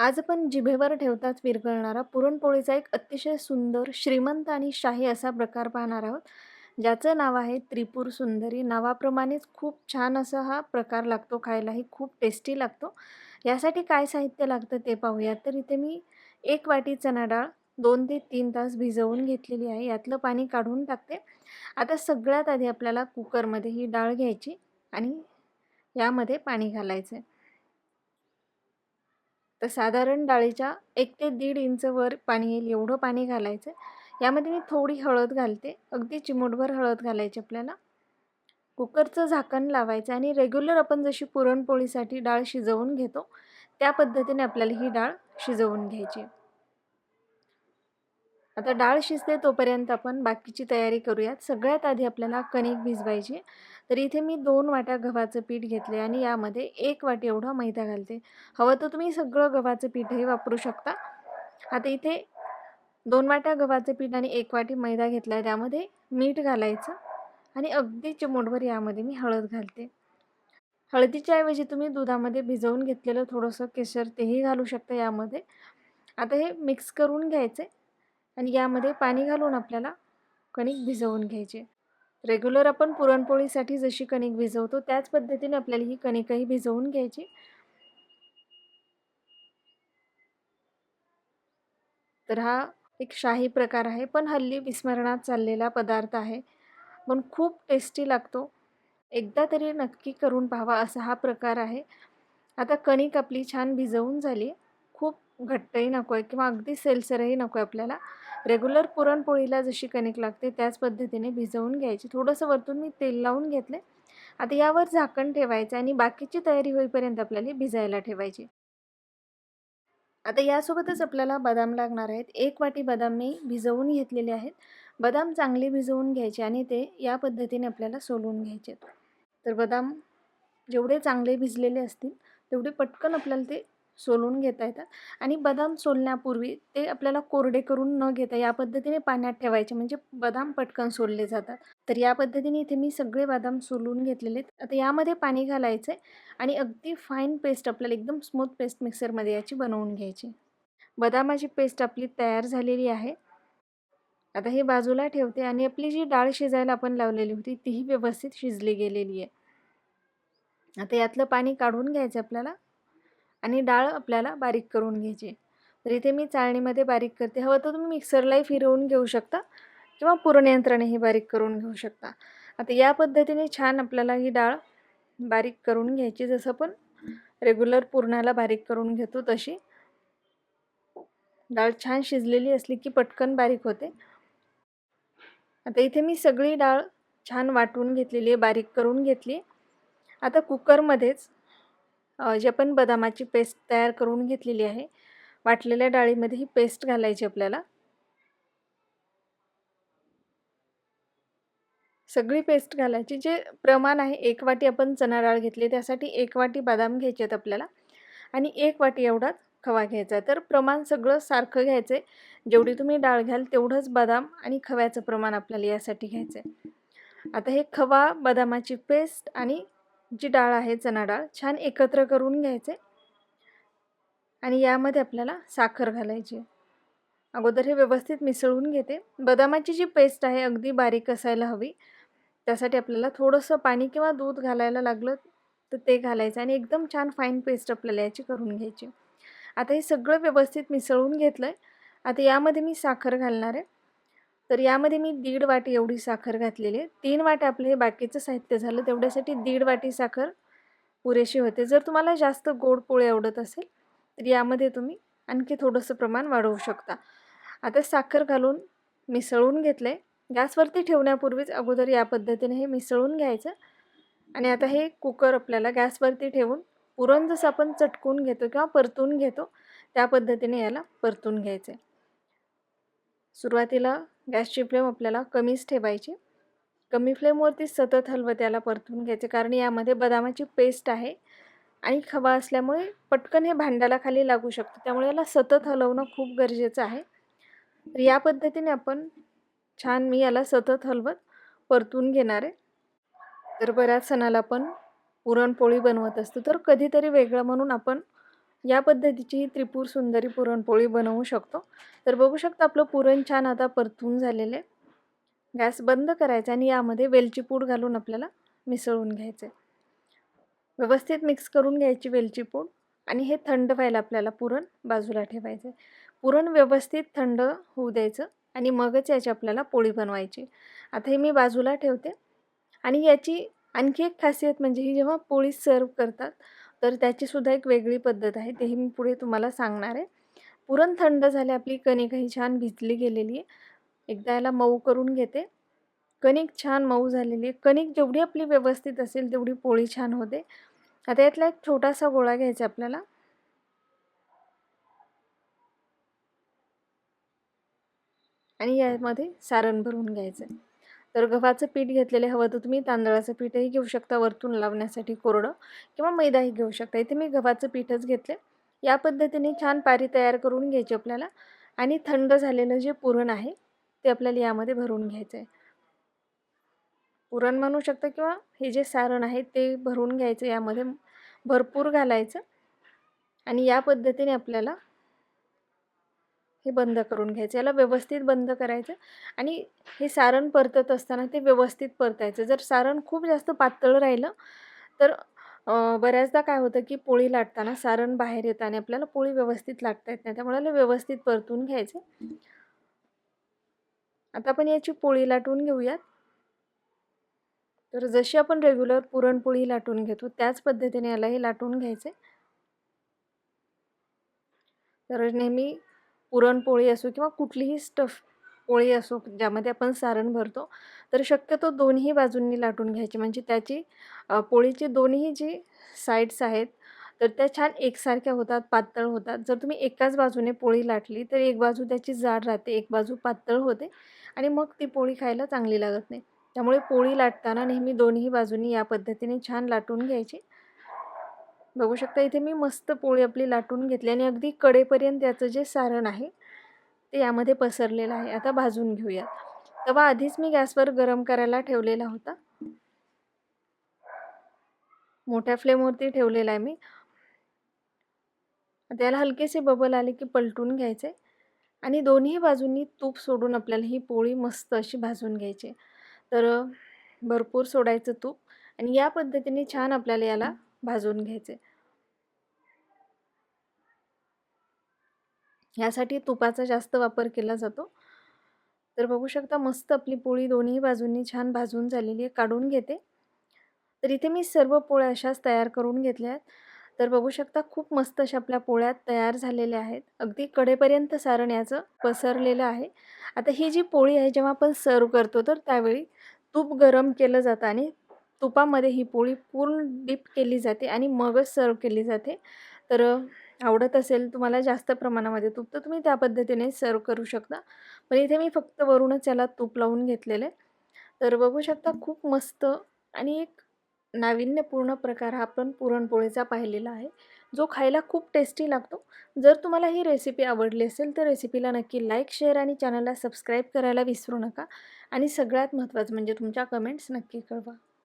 आज आपण जिभेवर ठेवताच विरघळणारा पुरणपोळीचा एक अतिशय सुंदर, श्रीमंत आणि शाही असा प्रकार पाहणार आहोत, ज्याचं नाव आहे त्रिपूर सुंदरी. नावाप्रमाणेच खूप छान असा हा प्रकार लागतो खायलाही खूप टेस्टी लागतो. यासाठी काय साहित्य लागतं ते पाहूयात. तर इथे मी एक वाटी चणा डाळ दोन ते तीन तास भिजवून घेतलेली आहे. यातलं पाणी काढून टाकते. आता सगळ्यात आधी आपल्याला कुकरमध्ये ही डाळ घ्यायची आणि यामध्ये पाणी घालायचं आहे. तर साधारण डाळीच्या एक ते दीड इंच वर पाणी येईल एवढं पाणी घालायचं यामध्ये मी थोडी हळद घालते. अगदी चिमूटभर हळद घालायची आपल्याला. कुकरचं झाकण लावायचं आणि रेग्युलर आपण जशी पुरणपोळीसाठी डाळ शिजवून घेतो, त्या पद्धतीने आपल्याला ही डाळ शिजवून घ्यायची. आता डाळ शिजते तोपर्यंत आपण बाकीची तयारी करूयात. सगळ्यात आधी आपल्याला कणिक भिजवायची तर इथे मी दोन वाट्या गव्हाचं पीठ घेतले आणि यामध्ये एक वाटी एवढा मैदा घालते. हवं तर तुम्ही सगळं गव्हाचं पीठही वापरू शकता. आता इथे दोन वाट्या गव्हाचं पीठ आणि एक वाटी मैदा घेतला आहे. त्यामध्ये मीठ घालायचं आणि अगदी चिमूटभर यामध्ये मी हळद घालते. हळदीच्या ऐवजी तुम्ही दुधामध्ये भिजवून घेतलेलं थोडंसं केशर तेही घालू शकता यामध्ये. आता हे मिक्स करून घ्यायचं आणि यामध्ये पाणी घालून आपल्याला कणिक भिजवून घ्यायचे रेग्युलर आपण पुरणपोळीसाठी जशी कणिक भिजवतो त्याच पद्धतीने आपल्याला ही कणिकही भिजवून घ्यायची. तर हा एक शाही प्रकार आहे, पण हल्ली विस्मरणात चाललेला पदार्थ आहे. पण खूप टेस्टी लागतो. एकदा तरी नक्की करून पाहावा असा हा प्रकार आहे. आता कणिक आपली छान भिजवून झाली घट्टही नको आहे किंवा अगदी सेलसरही नको आहे आपल्याला. रेग्युलर पुरणपोळीला जशी कणिक लागते त्याच पद्धतीने भिजवून घ्यायची. थोडंसं वरतून मी तेल लावून घेतले आता यावर झाकण ठेवायचं आणि बाकीची तयारी होईपर्यंत आपल्याला भिजायला ठेवायची. आता यासोबतच आपल्याला बदाम लागणार आहेत. एक वाटी बदाम मी भिजवून घेतलेले आहेत. बदाम चांगले भिजवून घ्यायचे आणि ते या पद्धतीने आपल्याला सोलून घ्यायचे. तर बदाम जेवढे चांगले भिजलेले असतील, तेवढे पटकन आपल्याला ते सोलून घेता येतात आणि बदाम सोलण्यापूर्वी ते आपल्याला कोरडे करून न घेता या पद्धतीने पाण्यात ठेवायचे म्हणजे बदाम पटकन सोलले जातात. तर या पद्धतीने इथे मी सगळे बदाम सोलून घेतलेले आहेत. आता यामध्ये पाणी घालायचं आणि अगदी फाईन पेस्ट आपल्याला एकदम स्मूथ पेस्ट मिक्सरमध्ये याची बनवून घ्यायची. बदामाची पेस्ट आपली तयार झालेली आहे. आता हे बाजूला ठेवते आणि आपली जी डाळ शिजायला आपण लावलेली होती तीही व्यवस्थित शिजली गेलेली आहे. आता यातलं पाणी काढून घ्यायचं आपल्याला आणि डाळ आपल्याला बारीक करून घ्यायची. तर इथे मी चाळणीमध्ये बारीक करते. हवं तर तुम्ही मिक्सरलाही फिरवून घेऊ शकता किंवा पुरणयंत्रानेही बारीक करून घेऊ शकता. आता या पद्धतीने छान आपल्याला ही डाळ बारीक करून घ्यायची. जसं आपण रेग्युलर पुरणाला बारीक करून घेतो तशी. डाळ छान शिजलेली असली की पटकन बारीक होते. आता इथे मी सगळी डाळ छान वाटून घेतलेली आहे, बारीक करून घेतली आता कुकरमध्येच जी आपण बदामाची पेस्ट तयार करून घेतलेली आहे, वाटलेल्या डाळीमध्ये ही पेस्ट घालायची आपल्याला. सगळी पेस्ट घालायची. जे प्रमाण आहे एक वाटी आपण चणा डाळ घेतली त्यासाठी एक वाटी बदाम घ्यायचे आहेत आपल्याला आणि एक वाटी एवढाच खवा घ्यायचा आहे. तर प्रमाण सगळं सारखं घ्यायचं आहे. जेवढी तुम्ही डाळ घ्याल तेवढंच बदाम आणि खव्याचं प्रमाण आपल्याला यासाठी घ्यायचं आहे. आता हे खवा, बदामाची पेस्ट आणि जी डाळ आहे चणा डाळ छान एकत्र करून घ्यायचे आणि यामध्ये आपल्याला साखर घालायची अगोदर हे व्यवस्थित मिसळून घेते. बदामाची जी पेस्ट आहे अगदी बारीक असायला हवी. त्यासाठी आपल्याला थोडंसं पाणी किंवा दूध घालायला लागलं तर ते घालायचं आणि एकदम छान फाईन पेस्ट आपल्याला याची करून घ्यायची. आता हे सगळं व्यवस्थित मिसळून घेतलं आहे. आता यामध्ये मी साखर घालणार आहे. तर यामध्ये मी दीड वाटी एवढी साखर घातलेली आहे. तीन वाट्या आपलं हे बाकीचं साहित्य झालं तेवढ्यासाठी दीड वाटी साखर पुरेशी होते. जर तुम्हाला जास्त गोड पोळी आवडत असेल तर यामध्ये तुम्ही आणखी थोडंसं प्रमाण वाढवू शकता. आता साखर घालून मिसळून घेतलं आहे. गॅसवरती ठेवण्यापूर्वीच अगोदर या पद्धतीने हे मिसळून घ्यायचं आणि आता हे कुकर आपल्याला गॅसवरती ठेवून पुरण जसं आपण चटकून घेतो किंवा परतून घेतो त्या पद्धतीने याला परतून घ्यायचं आहे. सुरुवातीला गॅसची फ्लेम आपल्याला कमीच ठेवायची. कमी फ्लेमवरती सतत हलवं याला परतून घ्यायचे कारण यामध्ये बदामाची पेस्ट आहे आणि खवा असल्यामुळे पटकन हे भांड्याला खाली लागू शकतं. त्यामुळे याला सतत हलवणं खूप गरजेचं आहे. तर या पद्धतीने आपण छान मी याला सतत हलवत परतून घेणार आहे. तर बऱ्याच सणाला आपण पुरणपोळी बनवत असतो. तर कधीतरी वेगळं म्हणून आपण या पद्धतीची त्रिपूर सुंदरी पुरणपोळी बनवू शकतो. तर बघू शकता आपलं पुरण छान आता परतून झालेलं आहे. गॅस बंद करायचा आणि यामध्ये वेलची पूड घालून आपल्याला मिसळून घ्यायचे व्यवस्थित मिक्स करून घ्यायची वेलची पूड आणि हे थंड व्हायला आपल्याला पुरण बाजूला ठेवायचं पुरण व्यवस्थित थंड होऊ द्यायचं आणि मगच याची आपल्याला पोळी बनवायची. आता हे मी बाजूला ठेवते. आणि याची आणखी एक खासियत म्हणजे ही जेव्हा पोळी सर्व करतात तर त्याचीसुद्धा एक वेगळी पद्धत आहे. तेही मी पुढे तुम्हाला सांगणार आहे. पुरण थंड झाले आपली कणिकही छान भिजली गेलेली आहे. एकदा याला मऊ करून घेते. कणिक छान मऊ झालेली आहे. कणिक जेवढी आपली व्यवस्थित असेल तेवढी पोळी छान होते. आता यातला एक छोटासा गोळा घ्यायचा आपल्याला. आणि यामध्ये सारण भरून घ्यायचं तर गव्हाचं पीठ घेतलेले हवं तर तुम्ही तांदळाचं पीठही घेऊ शकता वरतून लावण्यासाठी कोरडं किंवा मैदाही घेऊ शकता. इथे मी गव्हाचं पीठच घेतले या पद्धतीने छान पारी तयार करून घ्यायची आपल्याला. आणि थंड झालेलं जे पुरण आहे ते आपल्याला यामध्ये भरून घ्यायचं आहे. पुरण म्हणू शकता किंवा हे जे सारण आहे ते भरून घ्यायचं यामध्ये भरपूर घालायचं. आणि या पद्धतीने आपल्याला हे बंद करून घ्यायचं याला व्यवस्थित बंद करायचं आणि हे सारण परतत असताना ते व्यवस्थित परतायचं. जर सारण खूप जास्त पातळ राहिलं तर बऱ्याचदा काय होतं की पोळी लाटताना सारण बाहेर येतं आणि आपल्याला पोळी व्यवस्थित लाटता येत नाही. त्यामुळे व्यवस्थित परतून घ्यायचे. आता आपण याची पोळी लाटून घेऊयात. तर जशी आपण रेग्युलर पुरणपोळी लाटून घेतो त्याच पद्धतीने यालाही लाटून घ्यायचे तर नेहमी पुरणपोळी असो किंवा कुठलीही स्टफ पोळी असो ज्यामध्ये आपण सारण भरतो तर शक्यतो दोन्ही बाजूंनी लाटून घ्यायची. म्हणजे त्याची पोळीची दोन्ही जी साईड्स आहेत तर त्या छान एकसारख्या होतात पातळ होतात. जर तुम्ही एकाच बाजूने पोळी लाटली तर एक बाजू त्याची जाड राहते एक बाजू पातळ होते आणि मग ती पोळी खायला चांगली लागत नाही. त्यामुळे पोळी लाटताना नेहमी दोन्ही बाजूनी या पद्धतीने छान लाटून घ्यायची. बघू शकता इथे मी मस्त पोळी आपली लाटून घेतली आणि अगदी कडेपर्यंत याचं जे सारण आहे ते यामध्ये पसरलेलं आहे. आता भाजून घेऊयात. तेव्हा आधीच मी गॅसवर गरम करायला ठेवलेला होता. मोठ्या फ्लेमवरती ठेवलेला आहे मी. त्याला हलकेसे बबल आले की पलटून घ्यायचे आणि दोन्ही बाजूंनी तूप सोडून आपल्याला ही पोळी मस्त अशी भाजून घ्यायची तर भरपूर सोडायचं तूप आणि या पद्धतीने छान आपल्याला याला भाजून घ्यायचे ह्यासाठी तुपाचा जास्त वापर केला जातो. तर बघू शकता मस्त आपली पोळी दोन्ही बाजूंनी छान भाजून झालेली आहे काढून घेते. तर इथे मी सर्व पोळ्या अशाच तयार करून घेतल्या आहेत. तर बघू शकता खूप मस्त अशा आपल्या पोळ्या तयार झालेल्या आहेत. अगदी कडेपर्यंत सारण याचं पसरलेलं आहे. आता ही जी पोळी आहे जेव्हा आपण सर्व करतो तर त्यावेळी तूप गरम केलं जातं आणि तुपामध्ये ही पोळी पूर्ण डीप केली जाते आणि मगच सर्व केली जाते. तर आवडत असेल तुम्हाला जास्त प्रमाणामध्ये तूप तर तुम्ही त्या पद्धतीने सर्व करू शकता. पण इथे मी फक्त वरूनच याला तूप लावून घेतलेलं आहे. तर बघू शकता खूप मस्त आणि एक नाविन्यपूर्ण प्रकार हा आपण पुरणपोळीचा पाहिलेला आहे. जो खायला खूप टेस्टी लागतो. जर तुम्हाला ही रेसिपी आवडली असेल तर रेसिपीला नक्की लाईक शेअर आणि चॅनलला सबस्क्राईब करायला विसरू नका. आणि सगळ्यात महत्त्वाचं म्हणजे तुमच्या कमेंट्स नक्की कळवा.